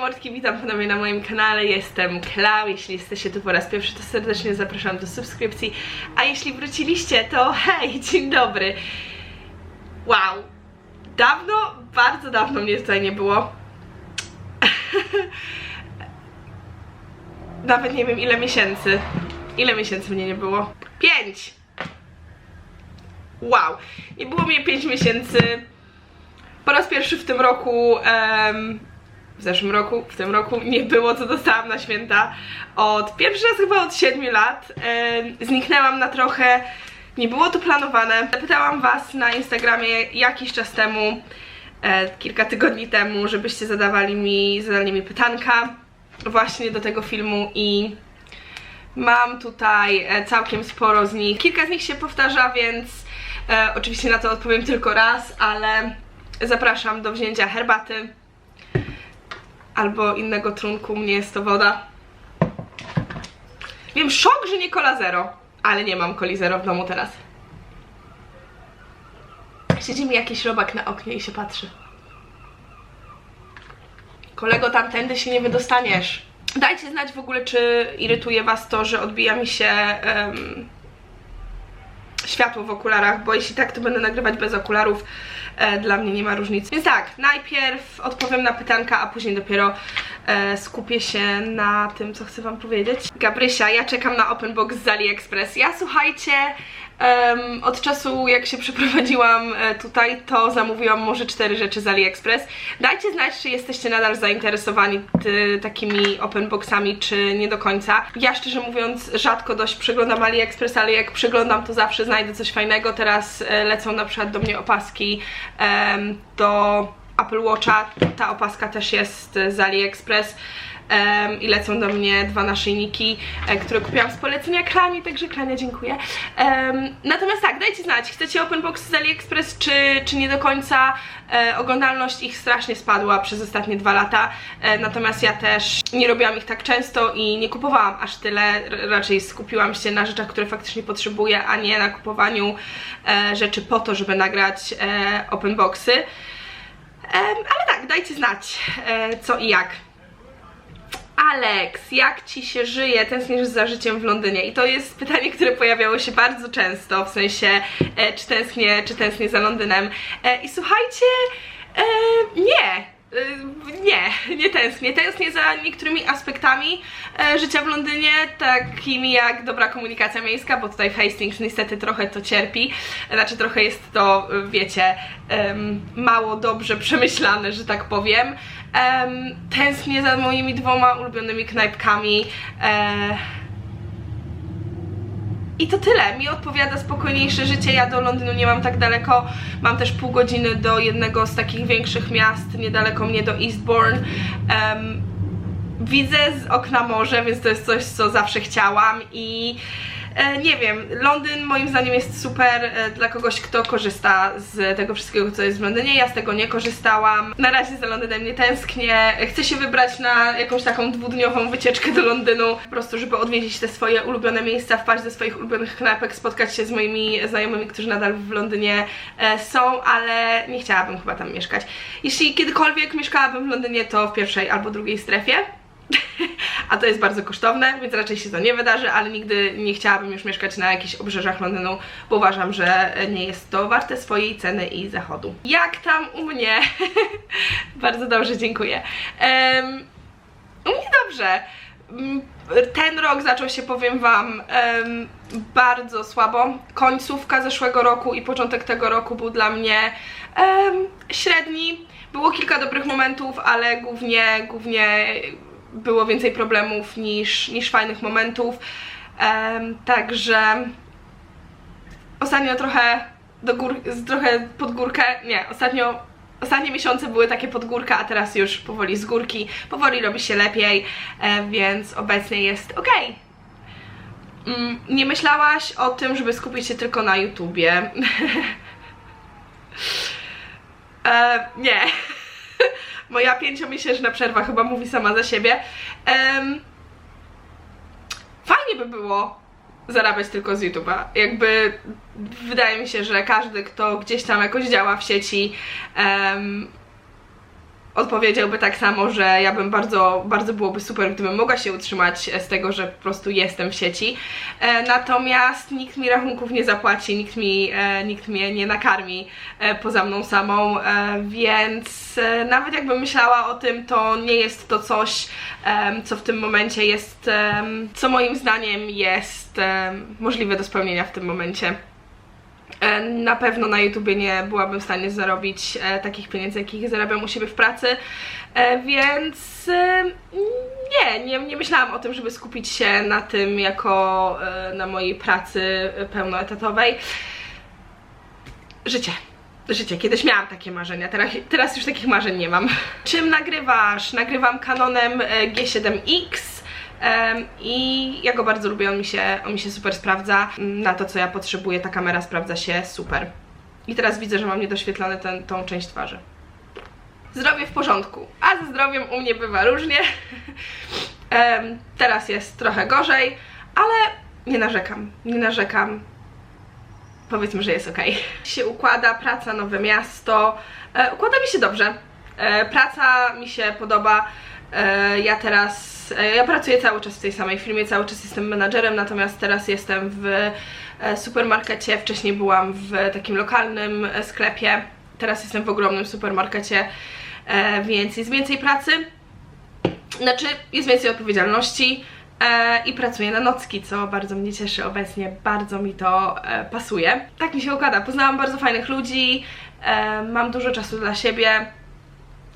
mordki, witam ponownie na moim kanale, jestem Klau, jeśli jesteście tu po raz pierwszy, to serdecznie zapraszam do subskrypcji, a jeśli wróciliście, to hej, dzień dobry. Wow, dawno, bardzo dawno mnie tutaj nie było. Nawet nie wiem ile miesięcy. Ile miesięcy mnie nie było? Pięć! Wow, nie było mnie 5 miesięcy. Po raz pierwszy w tym roku, em, w zeszłym roku, w tym roku nie było, co dostałam na święta. Od pierwszy raz chyba od 7 lat. Zniknęłam na trochę, nie było to planowane. Zapytałam Was na Instagramie jakiś czas temu, e, kilka tygodni temu, żebyście zadawali mi, zadali mi pytanka właśnie do tego filmu i Mam tutaj e, całkiem sporo z nich. Kilka z nich się powtarza, więc e, oczywiście na to odpowiem tylko raz, ale zapraszam do wzięcia herbaty albo innego trunku. Mnie jest to woda. Wiem, szok, że nie cola zero, ale nie mam coli zero w domu teraz. Siedzi mi jakiś robak na oknie i się patrzy. Kolego, tamtędy się nie wydostaniesz. Dajcie znać w ogóle, czy irytuje Was to, że odbija mi się em, światło w okularach, bo jeśli tak, to będę nagrywać bez okularów. E, dla mnie nie ma różnicy. Więc tak, najpierw odpowiem na pytanka, a później dopiero e, skupię się na tym, co chcę Wam powiedzieć. Gabrysia, ja czekam na open box z AliExpress. Ja słuchajcie, em, od czasu jak się przeprowadziłam e, tutaj, to zamówiłam może cztery rzeczy z AliExpress. Dajcie znać, czy jesteście nadal zainteresowani takimi open boxami, czy nie do końca. Ja szczerze mówiąc rzadko dość przeglądam AliExpress, ale jak przeglądam, to zawsze znajdę coś fajnego. Teraz e, lecą na przykład do mnie opaski em, do Apple Watcha. Ta opaska też jest z AliExpress. I lecą do mnie dwa naszyjniki, e, które kupiłam z polecenia Klani, także Klania dziękuję. Natomiast tak, dajcie znać, chcecie open box z AliExpress, czy, czy nie do końca. E, oglądalność ich strasznie spadła przez ostatnie dwa lata, e, natomiast ja też nie robiłam ich tak często i nie kupowałam aż tyle, raczej skupiłam się na rzeczach, które faktycznie potrzebuję, a nie na kupowaniu rzeczy po to, żeby nagrać open boxy. Ale tak, dajcie znać co i jak. Alex, jak ci się żyje? Tęsknisz za życiem w Londynie? I to jest pytanie, które pojawiało się bardzo często, w sensie, e, czy tęsknię, czy tęsknię za Londynem. E, I słuchajcie, e, nie. E, Nie, tęsknię. Tęsknię za niektórymi aspektami e, życia w Londynie, takimi jak dobra komunikacja miejska, bo tutaj w Hastings niestety trochę to cierpi. Znaczy trochę jest to, e, wiecie, mało dobrze przemyślane, że tak powiem. Em, tęsknię za moimi dwoma ulubionymi knajpkami. I to tyle. Mi odpowiada spokojniejsze życie. Ja do Londynu nie mam tak daleko. Mam też pół godziny do jednego z takich większych miast, niedaleko mnie do Eastbourne. Em, widzę z okna morze, więc to jest coś, co zawsze chciałam i nie wiem, Londyn moim zdaniem jest super e, dla kogoś, kto korzysta z tego wszystkiego, co jest w Londynie. Ja z tego nie korzystałam. Na razie za Londynem nie tęsknię. Chcę się wybrać na jakąś taką dwudniową wycieczkę do Londynu, po prostu, żeby odwiedzić te swoje ulubione miejsca, wpaść do swoich ulubionych knajpek, spotkać się z moimi znajomymi, którzy nadal w Londynie e, są, ale nie chciałabym chyba tam mieszkać. Jeśli kiedykolwiek mieszkałabym w Londynie, to w pierwszej albo drugiej strefie. A to jest bardzo kosztowne, więc raczej się to nie wydarzy, ale nigdy nie chciałabym już mieszkać na jakichś obrzeżach Londynu, bo uważam, że nie jest to warte swojej ceny i zachodu. Jak tam u mnie? bardzo dobrze, dziękuję. Em, u mnie dobrze. Mm, Ten rok zaczął się, powiem Wam, em, bardzo słabo. Końcówka zeszłego roku i początek tego roku był dla mnie em, średni. Było kilka dobrych momentów, ale głównie, głównie było więcej problemów niż, niż fajnych momentów. Em, także ostatnio trochę do gór, trochę pod górkę, nie, ostatnio ostatnie miesiące były takie pod górkę, a teraz już powoli z górki, powoli robi się lepiej, więc obecnie jest ok. Mm, nie myślałaś o tym, żeby skupić się tylko na YouTubie? e, nie. Moja pięciomiesięczna przerwa chyba mówi sama za siebie. Em, fajnie by było zarabiać tylko z YouTube'a. Jakby wydaje mi się, że każdy, kto gdzieś tam jakoś działa w sieci, em, odpowiedziałby tak samo, że ja bym bardzo, bardzo byłoby super, gdybym mogła się utrzymać z tego, że po prostu jestem w sieci. E, natomiast nikt mi rachunków nie zapłaci, nikt, mi, e, nikt mnie nie nakarmi e, poza mną samą, e, więc e, nawet jakbym myślała o tym, to nie jest to coś, co w tym momencie jest, co moim zdaniem jest możliwe do spełnienia w tym momencie. E, Na pewno na YouTubie nie byłabym w stanie zarobić e, takich pieniędzy, jakich zarabiam u siebie w pracy, e, więc nie, nie, nie myślałam o tym, żeby skupić się na tym jako na mojej pracy pełnoetatowej. Życie. Życie. Kiedyś miałam takie marzenia, teraz, teraz już takich marzeń nie mam. Czym nagrywasz? Nagrywam Canonem e, G7X. I ja go bardzo lubię, on mi, się, on mi się super sprawdza. Na to, co ja potrzebuję, ta kamera sprawdza się super. I teraz widzę, że mam niedoświetlone ten, tą część twarzy. Zdrowie w porządku, a ze zdrowiem u mnie bywa różnie. Teraz jest trochę gorzej, ale nie narzekam, nie narzekam. Powiedzmy, że jest ok. Się układa, praca, nowe miasto. E, układa mi się dobrze. E, praca mi się podoba. E, ja teraz, e, ja pracuję cały czas w tej samej firmie, cały czas jestem menadżerem, natomiast teraz jestem w e, supermarkecie, wcześniej byłam w takim lokalnym sklepie, teraz jestem w ogromnym supermarkecie, więc jest więcej pracy, znaczy jest więcej odpowiedzialności i pracuję na nocki, co bardzo mnie cieszy. Obecnie, bardzo mi to pasuje. Tak mi się układa, poznałam bardzo fajnych ludzi, mam dużo czasu dla siebie,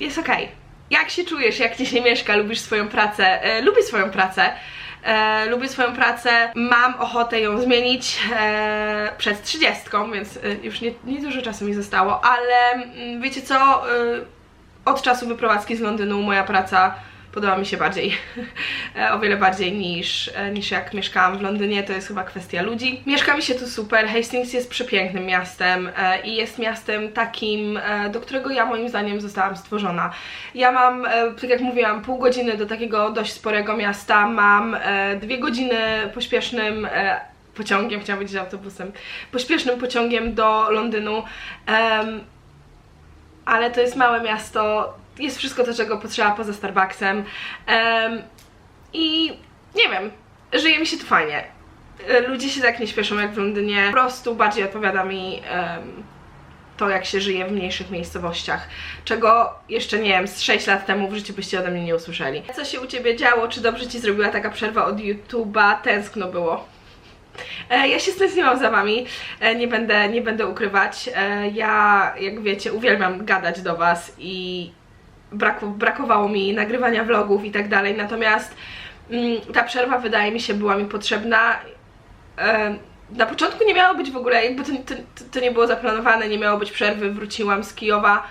jest okej. Jak się czujesz, jak ci się mieszka, lubisz swoją pracę? E, lubię swoją pracę. E, lubię swoją pracę, mam ochotę ją zmienić e, przed 30, więc e, już nie, nie dużo czasu mi zostało, ale mm, wiecie co? E, od czasu wyprowadzki z Londynu moja praca podoba mi się bardziej, E, o wiele bardziej niż, e, niż jak mieszkałam w Londynie, to jest chyba kwestia ludzi. Mieszka mi się tu super, Hastings jest przepięknym miastem e, i jest miastem takim, do którego ja moim zdaniem zostałam stworzona. Ja mam, tak jak mówiłam, pół godziny do takiego dość sporego miasta, mam dwie godziny pośpiesznym pociągiem, chciałam powiedzieć autobusem, pośpiesznym pociągiem do Londynu. Em, ale to jest małe miasto, jest wszystko to, czego potrzeba poza Starbucksem Em, i nie wiem, żyje mi się tu fajnie. E, Ludzie się tak nie śpieszą jak w Londynie, po prostu bardziej odpowiada mi em, to, jak się żyje w mniejszych miejscowościach, czego jeszcze nie wiem, z 6 lat temu w życiu byście ode mnie nie usłyszeli. Co się u Ciebie działo? Czy dobrze Ci zrobiła taka przerwa od YouTube'a? Tęskno było. E, Ja się stęskniłam za wami, e, nie będę, nie będę ukrywać. Ja, jak wiecie, uwielbiam gadać do was i brakowało mi nagrywania vlogów i tak dalej, natomiast mm, ta przerwa wydaje mi się była mi potrzebna. Na początku nie miało być w ogóle, jakby to, to, to nie było zaplanowane, nie miało być przerwy, wróciłam z Kijowa.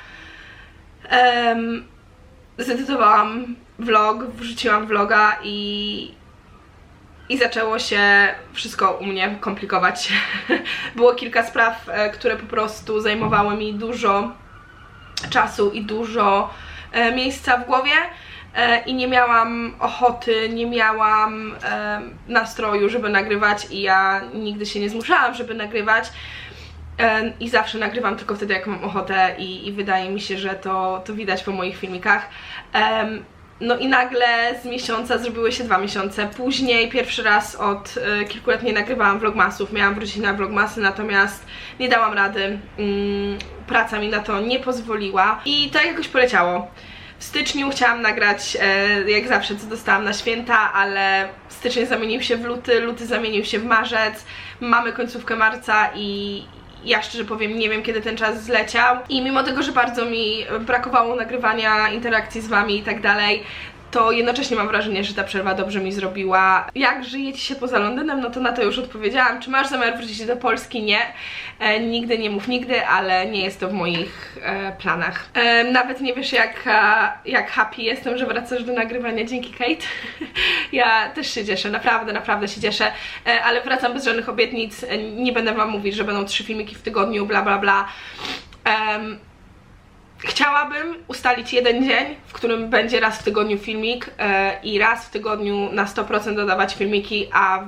Zedytowałam vlog, wrzuciłam vloga i, i zaczęło się wszystko u mnie komplikować. Było kilka spraw, e, które po prostu zajmowały mi dużo czasu i dużo miejsca w głowie e, i nie miałam ochoty, nie miałam e, nastroju, żeby nagrywać i ja nigdy się nie zmuszałam, żeby nagrywać. E, I zawsze nagrywam tylko wtedy, jak mam ochotę, i, i wydaje mi się, że to, to widać po moich filmikach. No i nagle z miesiąca zrobiły się dwa miesiące. Później pierwszy raz od e, kilku lat nie nagrywałam vlogmasów, miałam wrócić na vlogmasy, natomiast nie dałam rady. Mm, praca mi na to nie pozwoliła i to jakoś poleciało. W styczniu chciałam nagrać, e, jak zawsze, co dostałam na święta, ale styczeń zamienił się w luty, luty zamienił się w marzec, mamy końcówkę marca i ja szczerze powiem, nie wiem kiedy ten czas zleciał i mimo tego, że bardzo mi brakowało nagrywania, interakcji z wami i tak dalej, to jednocześnie mam wrażenie, że ta przerwa dobrze mi zrobiła. Jak żyjecie się poza Londynem, no to na to już odpowiedziałam. Czy masz zamiar wrócić do Polski? Nie. E, nigdy nie mów nigdy, ale nie jest to w moich e, planach. E, nawet nie wiesz jak, e, jak happy jestem, że wracasz do nagrywania dzięki Kate. ja też się cieszę, naprawdę, naprawdę się cieszę, e, ale wracam bez żadnych obietnic. E, nie będę wam mówić, że będą trzy filmiki w tygodniu, bla bla bla. Em, Chciałabym ustalić jeden dzień, w którym będzie raz w tygodniu filmik e, i raz w tygodniu na 100% dodawać filmiki, a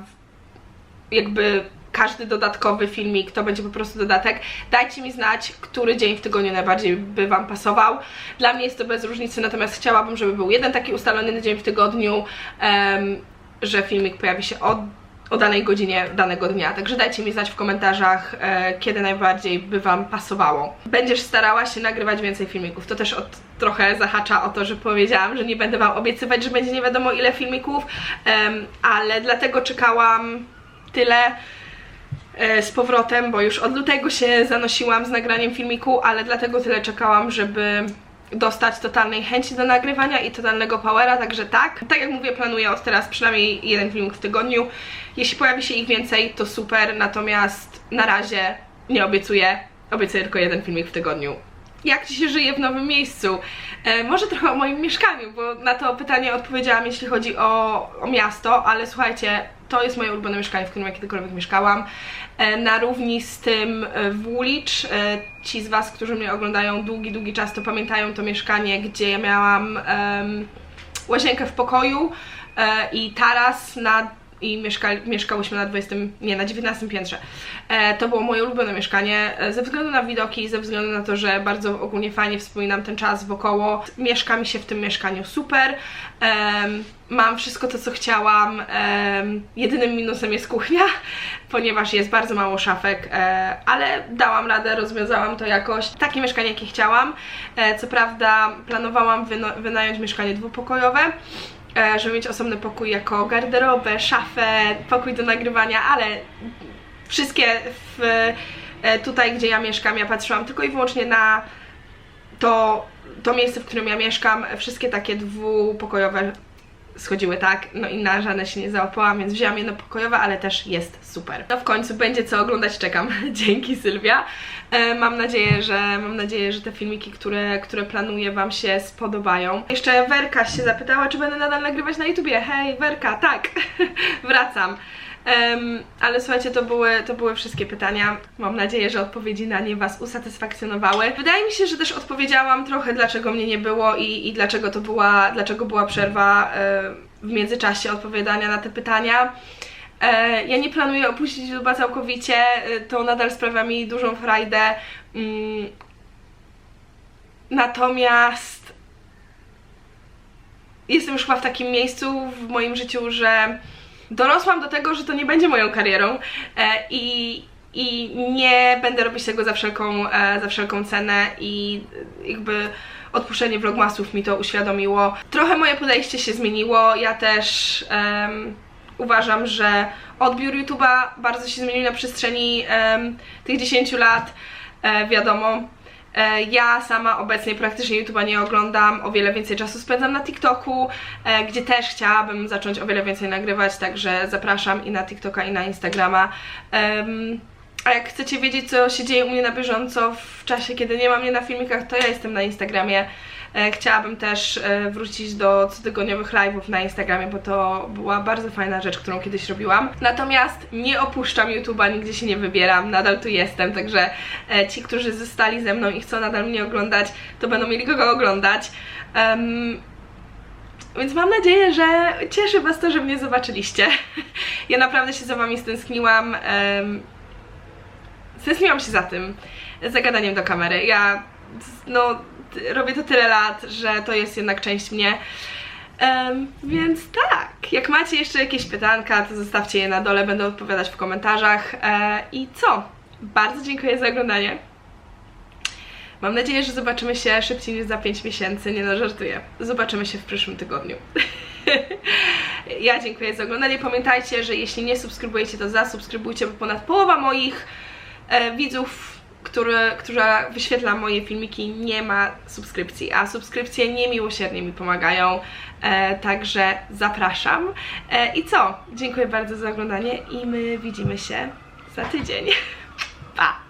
jakby każdy dodatkowy filmik to będzie po prostu dodatek. Dajcie mi znać, który dzień w tygodniu najbardziej by Wam pasował. Dla mnie jest to bez różnicy, natomiast chciałabym, żeby był jeden taki ustalony dzień w tygodniu, że filmik pojawi się od o danej godzinie danego dnia. Także dajcie mi znać w komentarzach, e, kiedy najbardziej by Wam pasowało. Będziesz starała się nagrywać więcej filmików. To też od, trochę zahacza o to, że powiedziałam, że nie będę Wam obiecywać, że będzie nie wiadomo ile filmików, em, ale dlatego czekałam tyle e, z powrotem, bo już od lutego się zanosiłam z nagraniem filmiku, ale dlatego tyle czekałam, żeby dostać totalnej chęci do nagrywania i totalnego powera, także tak. Tak jak mówię, planuję od teraz przynajmniej jeden filmik w tygodniu. Jeśli pojawi się ich więcej, to super, natomiast na razie nie obiecuję, obiecuję tylko jeden filmik w tygodniu. Jak Ci się żyje w nowym miejscu? E, może trochę o moim mieszkaniu, bo na to pytanie odpowiedziałam, jeśli chodzi o, o miasto, ale słuchajcie, to jest moje ulubione mieszkanie, w którym ja kiedykolwiek mieszkałam. E, na równi z tym w Woolwich, e, ci z Was, którzy mnie oglądają długi, długi czas, to pamiętają to mieszkanie, gdzie ja miałam łazienkę w pokoju e, i taras na i mieszka, mieszkałyśmy na 20, nie, na 19 piętrze. E, to było moje ulubione mieszkanie e, ze względu na widoki, ze względu na to, że bardzo ogólnie fajnie wspominam ten czas wokoło. Mieszka mi się w tym mieszkaniu super. Em, mam wszystko to, co chciałam. Em, jedynym minusem jest kuchnia, ponieważ jest bardzo mało szafek, e, ale dałam radę, rozwiązałam to jakoś. Takie mieszkanie, jakie chciałam. E, co prawda planowałam wyno- wynająć mieszkanie dwupokojowe, e, żeby mieć osobny pokój jako garderobę, szafę, pokój do nagrywania, ale wszystkie w, e, tutaj, gdzie ja mieszkam, ja patrzyłam tylko i wyłącznie na to, to miejsce, w którym ja mieszkam, wszystkie takie dwupokojowe schodziły tak, no i na żadne się nie załapałam, więc wzięłam jedno pokojowe, ale też jest super. No w końcu będzie co oglądać, czekam. Dzięki Sylwia. E, mam nadzieję, że mam nadzieję, że te filmiki, które, które planuję Wam się spodobają. Jeszcze Werka się zapytała, czy będę nadal nagrywać na YouTubie. Hej Werka, tak, wracam. Em, ale słuchajcie, to były, to były wszystkie pytania. Mam nadzieję, że odpowiedzi na nie Was usatysfakcjonowały. Wydaje mi się, że też odpowiedziałam trochę, dlaczego mnie nie było i, i dlaczego to była, dlaczego była przerwa w międzyczasie odpowiadania na te pytania. E, ja nie planuję opuścić YouTube'a całkowicie, e, to nadal sprawia mi dużą frajdę. Mm, natomiast jestem już chyba w takim miejscu w moim życiu, że dorosłam do tego, że to nie będzie moją karierą e, i, i nie będę robić tego za wszelką, e, za wszelką cenę i jakby odpuszczenie vlogmasów mi to uświadomiło. Trochę moje podejście się zmieniło, ja też em, uważam, że odbiór YouTube'a bardzo się zmienił na przestrzeni em, tych 10 lat, e, wiadomo. E, Ja sama obecnie praktycznie YouTube'a nie oglądam, o wiele więcej czasu spędzam na TikToku, e, gdzie też chciałabym zacząć o wiele więcej nagrywać, także zapraszam i na TikToka i na Instagrama. A jak chcecie wiedzieć, co się dzieje u mnie na bieżąco w czasie, kiedy nie ma mnie na filmikach, to ja jestem na Instagramie. E, Chciałabym też e, wrócić do cotygodniowych live'ów na Instagramie, bo to była bardzo fajna rzecz, którą kiedyś robiłam. Natomiast nie opuszczam YouTube'a, nigdzie się nie wybieram, nadal tu jestem, także e, ci, którzy zostali ze mną i chcą nadal mnie oglądać, to będą mieli kogo oglądać. Em, więc mam nadzieję, że cieszy Was to, że mnie zobaczyliście. Ja naprawdę się za Wami stęskniłam. em, Stęskniłam się za tym, za gadaniem do kamery. Ja, no, robię to tyle lat, że to jest jednak część mnie. Em, więc tak, jak macie jeszcze jakieś pytanka, to zostawcie je na dole, będę odpowiadać w komentarzach. E, I co? Bardzo dziękuję za oglądanie. Mam nadzieję, że zobaczymy się szybciej niż za 5 miesięcy. Nie no, żartuję. Zobaczymy się w przyszłym tygodniu. ja dziękuję za oglądanie. Pamiętajcie, że jeśli nie subskrybujecie, to zasubskrybujcie, bo ponad połowa moich e, widzów, który, która wyświetla moje filmiki, nie ma subskrypcji, a subskrypcje niemiłosiernie mi pomagają. E, także zapraszam. E, I co? Dziękuję bardzo za oglądanie i my widzimy się za tydzień.